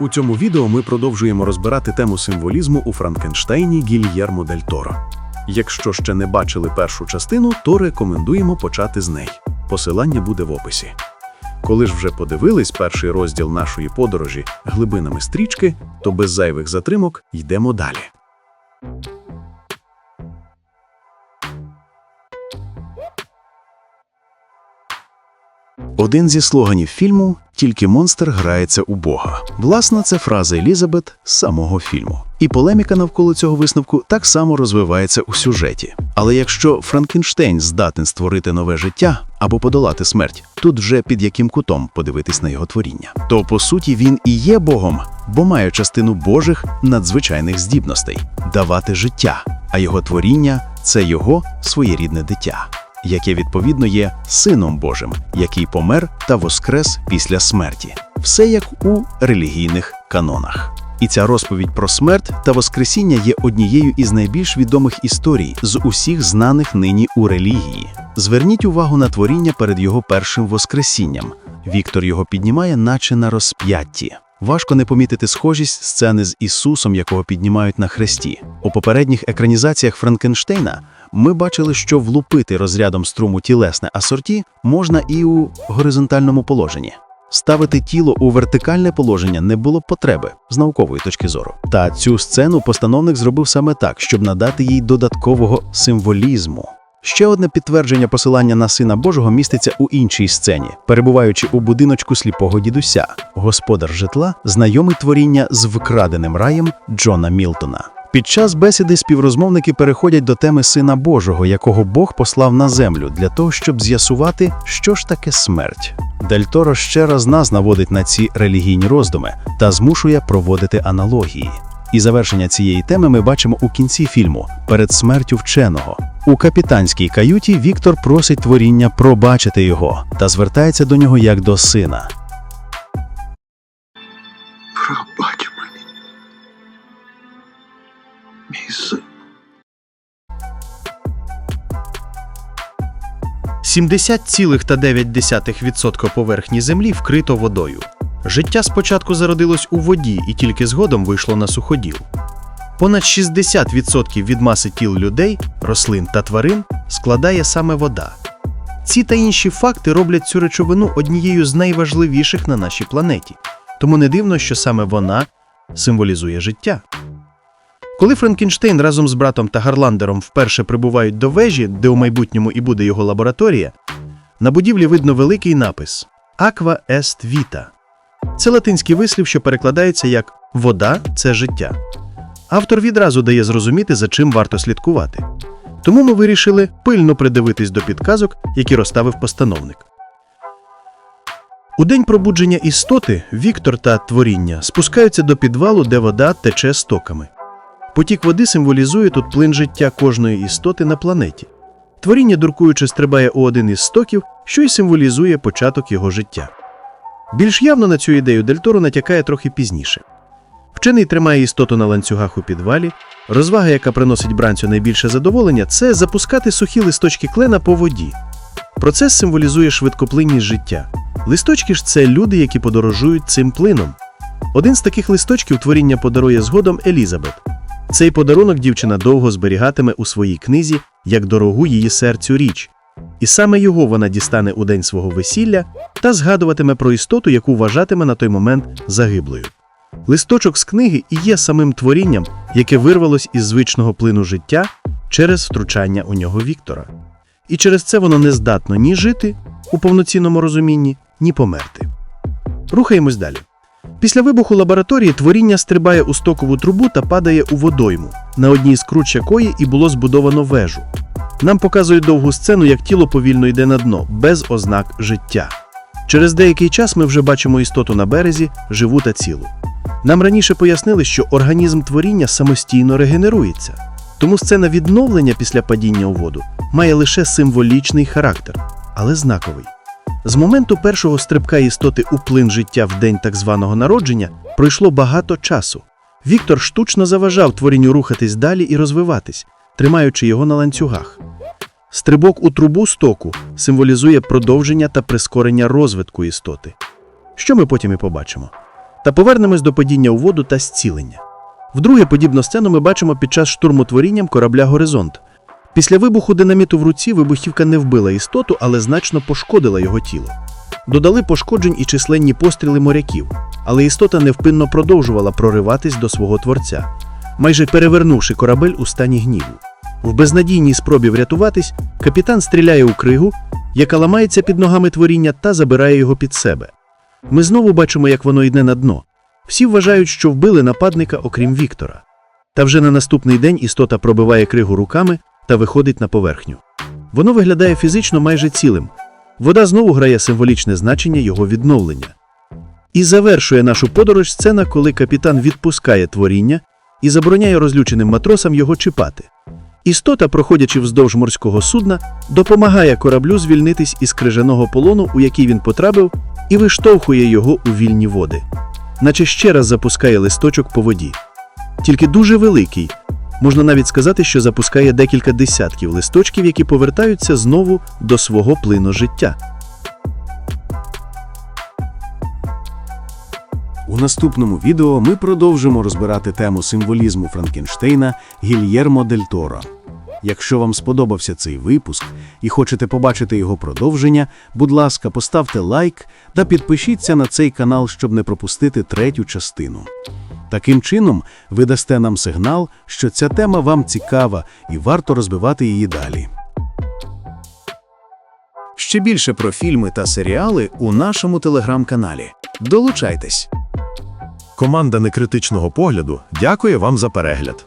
У цьому відео ми продовжуємо розбирати тему символізму у Франкенштейні Гільєрмо Дель Торо. Якщо ще не бачили першу частину, то рекомендуємо почати з неї. Посилання буде в описі. Коли ж вже подивились перший розділ нашої подорожі глибинами стрічки, то без зайвих затримок йдемо далі. Один зі слоганів фільму Тільки монстр грається у Бога. Власне, це фраза Елізабет з самого фільму. І полеміка навколо цього висновку так само розвивається у сюжеті. Але якщо Франкенштейн здатен створити нове життя або подолати смерть, тут вже під яким кутом подивитись на його творіння, то по суті він і є Богом, бо має частину Божих надзвичайних здібностей давати життя, а його творіння це його своєрідне дитя яке відповідно є Сином Божим, який помер та воскрес після смерті. Все як у релігійних канонах. І ця розповідь про смерть та Воскресіння є однією із найбільш відомих історій з усіх знаних нині у релігії. Зверніть увагу на творіння перед його першим Воскресінням. Віктор його піднімає, наче на розп'ятті. Важко не помітити схожість сцени з Ісусом, якого піднімають на хресті. У попередніх екранізаціях Франкенштейна ми бачили, що влупити розрядом струму тілесне асорті можна і у горизонтальному положенні. Ставити тіло у вертикальне положення не було потреби з наукової точки зору. Та цю сцену постановник зробив саме так, щоб надати їй додаткового символізму. Ще одне підтвердження посилання на сина Божого міститься у іншій сцені, перебуваючи у будиночку сліпого дідуся, господар житла, знайомий творіння з вкраденим раєм Джона Мілтона. Під час бесіди співрозмовники переходять до теми Сина Божого, якого Бог послав на землю для того, щоб з'ясувати, що ж таке смерть. Дель Торо ще раз нас наводить на ці релігійні роздуми та змушує проводити аналогії. І завершення цієї теми ми бачимо у кінці фільму перед смертю вченого. У капітанській каюті Віктор просить творіння пробачити його та звертається до нього як до сина. Пробач мені. Мій син. 70,9% поверхні землі вкрито водою. Життя спочатку зародилось у воді і тільки згодом вийшло на суходіл. Понад 60% від маси тіл людей, рослин та тварин складає саме вода. Ці та інші факти роблять цю речовину однією з найважливіших на нашій планеті, тому не дивно, що саме вона символізує життя. Коли Франкенштейн разом з братом та Гарландером вперше прибувають до вежі, де у майбутньому і буде його лабораторія, на будівлі видно великий напис Aqua est vita. Це латинський вислів, що перекладається як вода це життя. Автор відразу дає зрозуміти, за чим варто слідкувати. Тому ми вирішили пильно придивитись до підказок, які розставив постановник. У день пробудження істоти Віктор та творіння спускаються до підвалу, де вода тече стоками. Потік води символізує тут плин життя кожної істоти на планеті. Творіння, дуркуючи, стрибає у один із стоків, що й символізує початок його життя. Більш явно на цю ідею Дель Торо натякає трохи пізніше. Вчений тримає істоту на ланцюгах у підвалі. Розвага, яка приносить бранцю найбільше задоволення, це запускати сухі листочки клена по воді. Процес символізує швидкоплинність життя. Листочки ж це люди, які подорожують цим плином. Один з таких листочків творіння подарує згодом Елізабет. Цей подарунок дівчина довго зберігатиме у своїй книзі як дорогу її серцю річ. І саме його вона дістане у день свого весілля та згадуватиме про істоту, яку вважатиме на той момент загиблою. Листочок з книги і є самим творінням, яке вирвалось із звичного плину життя через втручання у нього Віктора. І через це воно не здатно ні жити у повноцінному розумінні, ні померти. Рухаємось далі. Після вибуху лабораторії творіння стрибає у стокову трубу та падає у водойму, на одній з круч якої і було збудовано вежу. Нам показують довгу сцену, як тіло повільно йде на дно, без ознак життя. Через деякий час ми вже бачимо істоту на березі, живу та цілу. Нам раніше пояснили, що організм творіння самостійно регенерується, тому сцена відновлення після падіння у воду має лише символічний характер, але знаковий. З моменту першого стрибка істоти у плин життя в день так званого народження пройшло багато часу. Віктор штучно заважав творінню рухатись далі і розвиватись, тримаючи його на ланцюгах. Стрибок у трубу стоку символізує продовження та прискорення розвитку істоти. Що ми потім і побачимо? Та повернемось до падіння у воду та зцілення. Вдруге, подібну сцену ми бачимо під час штурму творінням корабля Горизонт. Після вибуху динаміту в руці вибухівка не вбила істоту, але значно пошкодила його тіло. Додали пошкоджень і численні постріли моряків, але істота невпинно продовжувала прориватись до свого творця, майже перевернувши корабель у стані гніву. В безнадійній спробі врятуватись, капітан стріляє у кригу, яка ламається під ногами творіння та забирає його під себе. Ми знову бачимо, як воно йде на дно. Всі вважають, що вбили нападника, окрім Віктора. Та вже на наступний день істота пробиває кригу руками та виходить на поверхню. Воно виглядає фізично майже цілим. Вода знову грає символічне значення його відновлення. І завершує нашу подорож сцена, коли капітан відпускає творіння і забороняє розлюченим матросам його чіпати. Істота, проходячи вздовж морського судна, допомагає кораблю звільнитись із крижаного полону, у який він потрапив, і виштовхує його у вільні води, наче ще раз запускає листочок по воді. Тільки дуже великий. Можна навіть сказати, що запускає декілька десятків листочків, які повертаються знову до свого плину життя. У наступному відео ми продовжимо розбирати тему символізму Франкенштейна Гільєрмо дель Торо. Якщо вам сподобався цей випуск і хочете побачити його продовження, будь ласка, поставте лайк та підпишіться на цей канал, щоб не пропустити третю частину. Таким чином, ви дасте нам сигнал, що ця тема вам цікава і варто розбивати її далі. Ще більше про фільми та серіали у нашому телеграм-каналі. Долучайтесь! Команда некритичного погляду дякує вам за перегляд.